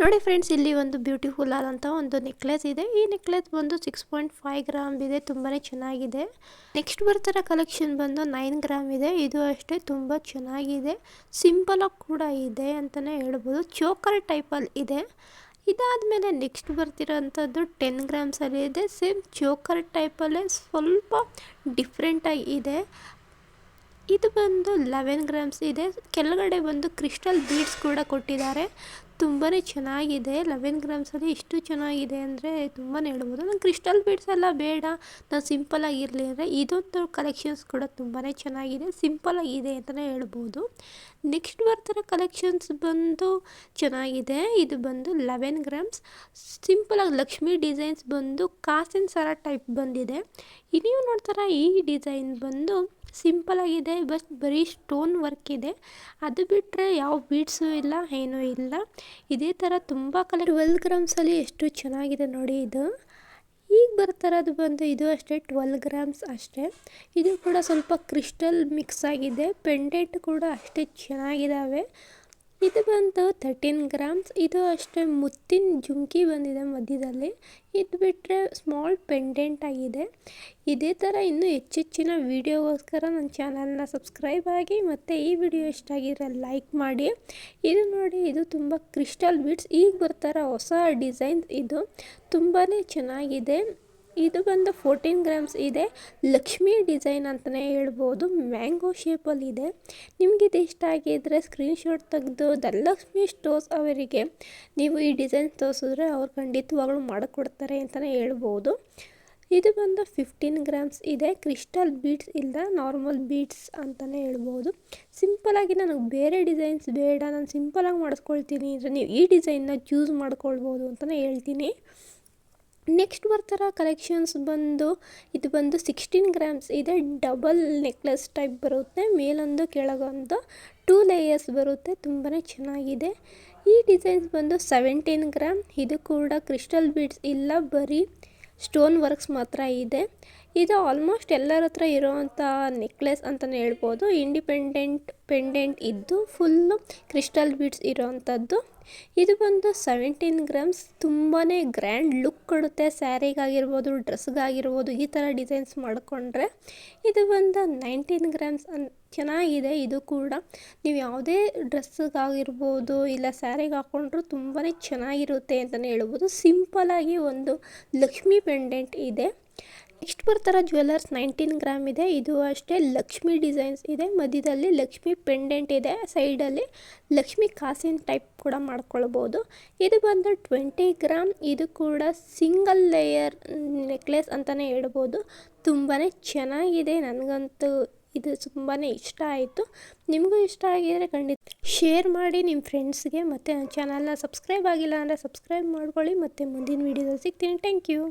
ನೋಡಿ ಫ್ರೆಂಡ್ಸ್ ಇಲ್ಲಿ ಒಂದು ಬ್ಯೂಟಿಫುಲ್ ಆದಂಥ ಒಂದು ನೆಕ್ಲೆಸ್ ಇದೆ. ಈ ನೆಕ್ಲೆಸ್ ಬಂದು ಸಿಕ್ಸ್ ಪಾಯಿಂಟ್ ಫೈವ್ ಗ್ರಾಮ್ ಇದೆ ತುಂಬಾ ಚೆನ್ನಾಗಿದೆ. ನೆಕ್ಸ್ಟ್ ಬರ್ತಾರ ಕಲೆಕ್ಷನ್ ಬಂದು ನೈನ್ ಗ್ರಾಮ್ ಇದೆ. ಇದು ಅಷ್ಟೇ ತುಂಬ ಚೆನ್ನಾಗಿದೆ. ಸಿಂಪಲ್ ಆಗಿ ಕೂಡ ಇದೆ ಅಂತಲೇ ಹೇಳ್ಬೋದು. ಚೋಕರ್ ಟೈಪಲ್ಲಿ ಇದೆ. ಇದಾದಮೇಲೆ ನೆಕ್ಸ್ಟ್ ಬರ್ತಿರೋಂಥದ್ದು ಟೆನ್ ಗ್ರಾಮ್ಸಲ್ಲಿ ಇದೆ. ಸೇಮ್ ಚೋಕರ್ ಟೈಪಲ್ಲೇ ಸ್ವಲ್ಪ ಡಿಫ್ರೆಂಟಾಗಿ ಇದೆ. ಇದು ಬಂದು ಲೆವೆನ್ ಗ್ರಾಮ್ಸ್ ಇದೆ. ಕೆಳಗಡೆ ಬಂದು ಕ್ರಿಸ್ಟಲ್ ಬೀಡ್ಸ್ ಕೂಡ ಕೊಟ್ಟಿದ್ದಾರೆ. ತುಂಬಾ ಚೆನ್ನಾಗಿದೆ. ಲೆವೆನ್ ಗ್ರಾಮ್ಸಲ್ಲಿ ಇಷ್ಟು ಚೆನ್ನಾಗಿದೆ ಅಂದರೆ ತುಂಬಾ ಹೇಳ್ಬೋದು. ನಾನು ಕ್ರಿಸ್ಟಲ್ ಬೀಡ್ಸ್ ಎಲ್ಲ ಬೇಡ. ನಾನು ಸಿಂಪಲ್ ಇರಲಿ ಅಂದರೆ ಇದೊಂದು ಕಲೆಕ್ಷನ್ಸ್ ಕೂಡ ತುಂಬಾ ಚೆನ್ನಾಗಿದೆ. ಸಿಂಪಲ್ ಆಗಿದೆ ಅಂತಲೇ ಹೇಳ್ಬೋದು. ನೆಕ್ಸ್ಟ್ ಬರ್ತಾರೆ ಕಲೆಕ್ಷನ್ಸ್ ಬಂದು ಚೆನ್ನಾಗಿದೆ. ಇದು ಬಂದು ಲೆವೆನ್ ಗ್ರಾಮ್ಸ್. ಸಿಂಪಲಾಗಿ ಲಕ್ಷ್ಮಿ ಡಿಸೈನ್ಸ್ ಬಂದು ಕಾಸಿನ ಸರ ಟೈಪ್ ಬಂದಿದೆ. ನೀವು ನೋಡ್ತಾರೆ ಈ ಡಿಸೈನ್ ಬಂದು ಸಿಂಪಲ್ ಆಗಿದೆ ಬಟ್ ಬರೀ ಸ್ಟೋನ್ ವರ್ಕ್ ಇದೆ. ಅದು ಬಿಟ್ಟರೆ ಯಾವ ಬೀಡ್ಸು ಇಲ್ಲ, ಏನೂ ಇಲ್ಲ. ಇದೇ ಥರ ತುಂಬ ಕಲರ್ ಟ್ವೆಲ್ ಗ್ರಾಮ್ಸಲ್ಲಿ ಎಷ್ಟು ಚೆನ್ನಾಗಿದೆ ನೋಡಿ ಇದು. ಈಗ ಬರ್ತಾರದು ಬಂದು ಇದು ಅಷ್ಟೇ ಟ್ವೆಲ್ ಗ್ರಾಮ್ಸ್ ಅಷ್ಟೇ. ಇದು ಕೂಡ ಸ್ವಲ್ಪ ಕ್ರಿಸ್ಟಲ್ ಮಿಕ್ಸ್ ಆಗಿದೆ. ಪೆಂಡೆಂಟ್ ಕೂಡ ಅಷ್ಟೇ ಚೆನ್ನಾಗಿದ್ದಾವೆ ಇದು ಬಂದು ತರ್ಟೀನ್ ಗ್ರಾಮ್ಸ್ ಇದು ಅಷ್ಟೇ ಮುತ್ತಿನ ಜುಂಕಿ ಬಂದಿದೆ ಮಧ್ಯದಲ್ಲಿ. ಇದು ಬಿಟ್ಟರೆ ಸ್ಮಾಲ್ ಪೆಂಡೆಂಟ್ ಆಗಿದೆ. ಇದೇ ಥರ ಇನ್ನೂ ಹೆಚ್ಚೆಚ್ಚಿನ ವೀಡಿಯೋಗೋಸ್ಕರ ನನ್ನ ಚಾನಲ್ನ ಸಬ್ಸ್ಕ್ರೈಬ್ ಆಗಿ ಮತ್ತು ಈ ವಿಡಿಯೋ ಇಷ್ಟ ಆಗಿದ್ರೆ ಲೈಕ್ ಮಾಡಿ. ಇದು ನೋಡಿ, ಇದು ತುಂಬ ಕ್ರಿಸ್ಟಲ್ ಬೀಡ್ಸ್ ಈಗ ಬರ್ತಾರ ಹೊಸ ಡಿಸೈನ್ಸ್ ಇದು ತುಂಬಾ ಚೆನ್ನಾಗಿದೆ. ಇದು ಬಂದು ಫೋರ್ಟೀನ್ ಗ್ರಾಮ್ಸ್ ಇದೆ. ಲಕ್ಷ್ಮಿ ಡಿಸೈನ್ ಅಂತಲೇ ಹೇಳ್ಬೋದು. ಮ್ಯಾಂಗೋ ಶೇಪಲ್ಲಿದೆ ನಿಮಗೆ ಇದು ಇಷ್ಟ ಆಗಿದ್ದರೆ ಸ್ಕ್ರೀನ್ಶಾಟ್ ತೆಗೆದು ಧನಲಕ್ಷ್ಮಿ ಸ್ಟೋರ್ಸ್ ಅವರಿಗೆ ನೀವು ಈ ಡಿಸೈನ್ ತೋರಿಸಿದ್ರೆ ಅವ್ರು ಖಂಡಿತವಾಗ್ಲೂ ಮಾಡಿಕೊಡ್ತಾರೆ ಅಂತಲೇ ಹೇಳ್ಬೋದು. ಇದು ಬಂದು ಫಿಫ್ಟೀನ್ ಗ್ರಾಮ್ಸ್ ಇದೆ. ಕ್ರಿಸ್ಟಲ್ ಬೀಡ್ಸ್ ಇಲ್ಲ ನಾರ್ಮಲ್ ಬೀಡ್ಸ್ ಅಂತಲೇ ಹೇಳ್ಬೋದು. ಸಿಂಪಲಾಗಿ ನನಗೆ ಬೇರೆ ಡಿಸೈನ್ಸ್ ಬೇಡ, ನಾನು ಸಿಂಪಲಾಗಿ ಮಾಡಿಸ್ಕೊಳ್ತೀನಿ. ಅಂದರೆ ನೀವು ಈ ಡಿಸೈನ್ನ ಚೂಸ್ ಮಾಡ್ಕೊಳ್ಬೋದು ಅಂತಲೇ ಹೇಳ್ತೀನಿ. ನೆಕ್ಸ್ಟ್ ಬರ್ತಾರ ಕಲೆಕ್ಷನ್ಸ್ ಬಂದು, ಇದು ಬಂದು ಸಿಕ್ಸ್ಟೀನ್ ಗ್ರಾಮ್ಸ್ ಇದೆ ಡಬಲ್ ನೆಕ್ಲೆಸ್ ಟೈಪ್ ಬರುತ್ತೆ, ಮೇಲೊಂದು ಕೆಳಗೊಂದು ಟೂ ಲೇಯರ್ಸ್ ಬರುತ್ತೆ ತುಂಬಾ ಚೆನ್ನಾಗಿದೆ. ಈ ಡಿಸೈನ್ಸ್ ಬಂದು ಸೆವೆಂಟೀನ್ ಗ್ರಾಮ್ ಇದು ಕೂಡ ಕ್ರಿಸ್ಟಲ್ ಬೀಡ್ಸ್ ಇಲ್ಲ, ಬರೀ ಸ್ಟೋನ್ ವರ್ಕ್ಸ್ ಮಾತ್ರ ಇದೆ. ಇದು ಆಲ್ಮೋಸ್ಟ್ ಎಲ್ಲರ ಹತ್ರ ಇರೋವಂಥ ನೆಕ್ಲೆಸ್ ಅಂತಲೇ ಹೇಳ್ಬೋದು. ಇಂಡಿಪೆಂಡೆಂಟ್ ಪೆಂಡೆಂಟ್ ಇದ್ದು ಫುಲ್ಲು ಕ್ರಿಸ್ಟಲ್ ಬೀಡ್ಸ್ ಇರೋವಂಥದ್ದು ಇದು ಬಂದು ಸೆವೆಂಟೀನ್ ಗ್ರಾಮ್ಸ್ ತುಂಬಾ ಗ್ರ್ಯಾಂಡ್ ಲುಕ್ ಕೊಡುತ್ತೆ. ಸ್ಯಾರಿಗಾಗಿರ್ಬೋದು ಡ್ರೆಸ್ಗಾಗಿರ್ಬೋದು ಈ ಥರ ಡಿಸೈನ್ಸ್ ಮಾಡಿಕೊಂಡ್ರೆ. ಇದು ಬಂದು ನೈನ್ಟೀನ್ ಗ್ರಾಮ್ಸ್ ಅನ್, ಚೆನ್ನಾಗಿದೆ. ಇದು ಕೂಡ ನೀವು ಯಾವುದೇ ಡ್ರೆಸ್ಗಾಗಿರ್ಬೋದು ಇಲ್ಲ ಸ್ಯಾರಿಗೆ ಹಾಕ್ಕೊಂಡ್ರೂ ತುಂಬಾ ಚೆನ್ನಾಗಿರುತ್ತೆ ಅಂತಲೇ ಹೇಳ್ಬೋದು. ಸಿಂಪಲಾಗಿ ಒಂದು ಲಕ್ಷ್ಮಿ ಪೆಂಡೆಂಟ್ ಇದೆ. ನೆಕ್ಸ್ಟ್ ಬರ್ತಾರೆ ಜ್ಯುವೆಲ್ಲರ್ಸ್? ನೈನ್ಟೀನ್ ಗ್ರಾಮ್ ಇದೆ. ಇದು ಅಷ್ಟೇ ಲಕ್ಷ್ಮಿ ಡಿಸೈನ್ಸ್ ಇದೆ. ಮಧ್ಯದಲ್ಲಿ ಲಕ್ಷ್ಮಿ ಪೆಂಡೆಂಟ್ ಇದೆ. ಸೈಡಲ್ಲಿ ಲಕ್ಷ್ಮಿ ಕಾಸಿನ ಟೈಪ್ ಕೂಡ ಮಾಡ್ಕೊಳ್ಬೋದು. ಇದು ಬಂದು ಟ್ವೆಂಟಿ ಗ್ರಾಮ್. ಇದು ಕೂಡ ಸಿಂಗಲ್ ಲೇಯರ್ ನೆಕ್ಲೆಸ್ ಅಂತಲೇ ಹೇಳ್ಬೋದು. ತುಂಬಾ ಚೆನ್ನಾಗಿದೆ. ನನಗಂತೂ ಇದು ತುಂಬಾ ಇಷ್ಟ ಆಯಿತು. ನಿಮಗೂ ಇಷ್ಟ ಆಗಿದರೆ ಖಂಡಿತ ಶೇರ್ ಮಾಡಿ ನಿಮ್ಮ ಫ್ರೆಂಡ್ಸ್ಗೆ ಮತ್ತು ನನ್ನ ಚಾನಲ್ನ ಸಬ್ಸ್ಕ್ರೈಬ್ ಆಗಿಲ್ಲ ಅಂದರೆ ಸಬ್ಸ್ಕ್ರೈಬ್ ಮಾಡ್ಕೊಳ್ಳಿ. ಮತ್ತು ಮುಂದಿನ ವೀಡಿಯೋದಲ್ಲಿ ಸಿಗ್ತೀನಿ. Thank you.